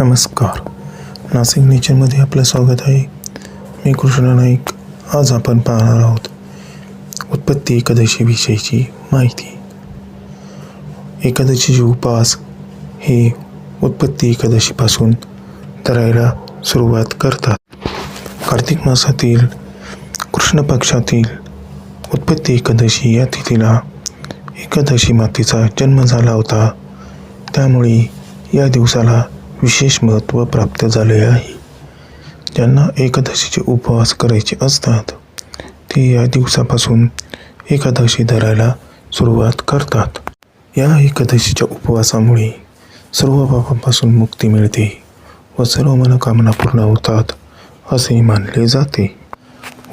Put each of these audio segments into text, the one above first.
नमस्कार. नाशिक नेचरमध्ये आपलं स्वागत आहे. मी कृष्ण नाईक. आज आपण पाहणार आहोत उत्पत्ती एकादशी विषयीची माहिती. एकादशीचे उपास हे उत्पत्ती एकादशीपासून धरायला सुरुवात करतात. कार्तिक मासातील कृष्ण पक्षातील उत्पत्ती एकादशी या तिथीला एकादशी मातेचा जन्म झाला होता. त्यामुळे या दिवसाला विशेष महत्त्व प्राप्त झाले आहे. ज्यांना एकादशीचे उपवास करायचे असतात ते या दिवसापासून एकादशी धरायला सुरुवात करतात. या एकादशीच्या उपवासामुळे सर्व पापांपासून मुक्ती मिळते व सर्व मनोकामना पूर्ण होतात असे मानले जाते.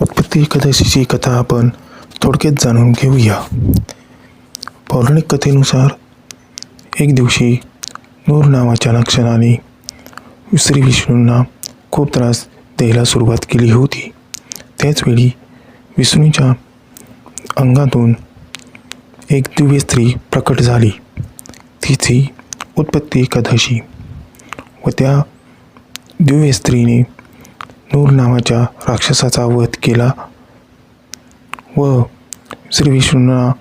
उत्पत्ती एकादशीची कथा आपण थोडक्यात जाणून घेऊया. पौराणिक कथेनुसार एक दिवशी नूर नावाच्या लक्षणाने श्री विष्णूंना खूप त्रास द्यायला सुरुवात केली होती. त्याचवेळी विष्णूच्या अंगातून एक दिव्य स्त्री प्रकट झाली. तिची उत्पत्ती एकादशी व त्या दिव्य स्त्रीने नूर नावाच्या राक्षसाचा वध केला व श्री विष्णूंना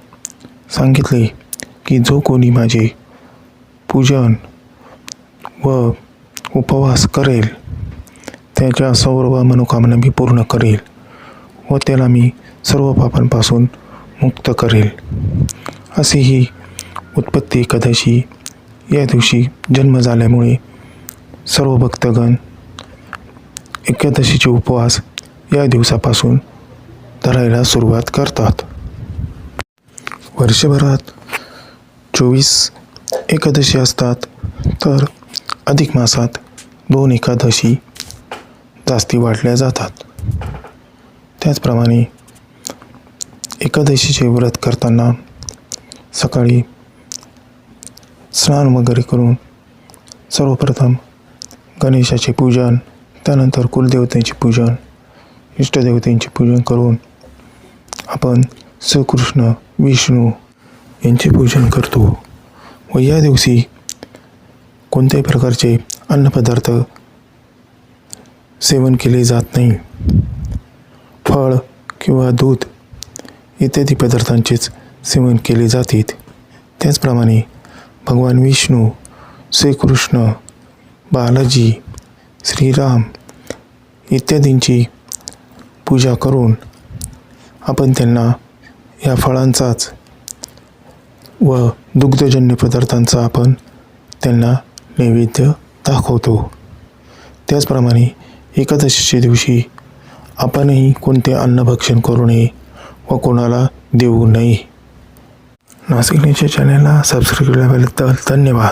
सांगितले की जो कोणी माझे पूजन व उपवास करेल. त्याच्या सर्व मनोकामना मी पूर्ण करेल व त्याला मी सर्व पापांपासून मुक्त करेल. अशी ही उत्पत्ती एकादशी या दिवशी जन्म झाल्यामुळे सर्व भक्तगण एकादशीचे उपवास या दिवसापासून धरायला सुरुवात करतात. वर्षभरात चोवीस एकादशी असतात तर अधिक मासात दोन एकादशी जास्ती वाढल्या जातात. त्याचप्रमाणे एकादशीचे व्रत करताना सकाळी स्नान वगैरे करून सर्वप्रथम गणेशाचे पूजन त्यानंतर कुलदेवतेचे पूजन इष्टदेवतेचे पूजन करून आपण श्रीकृष्ण विष्णू यांचे पूजन करतो व या दिवशी कोणत्याही प्रकारचे अन्नपदार्थ सेवन केले जात नाही. फळ किंवा दूध इत्यादी पदार्थांचेच सेवन केले जाते. त्याचप्रमाणे भगवान विष्णू श्रीकृष्ण बालाजी श्रीराम इत्यादींची पूजा करून आपण त्यांना या फळांचाच व दुग्धजन्य पदार्थांचा आपण त्यांना नैवेद्य दाखवतो. त्याचप्रमाणे एकादशीच्या दिवशी आपणही कोणते अन्नभक्षण करू नये व कोणाला देऊ नये. नाशिक न्यूजच्या चॅनलला सबस्क्राईब केल्याबद्दल धन्यवाद.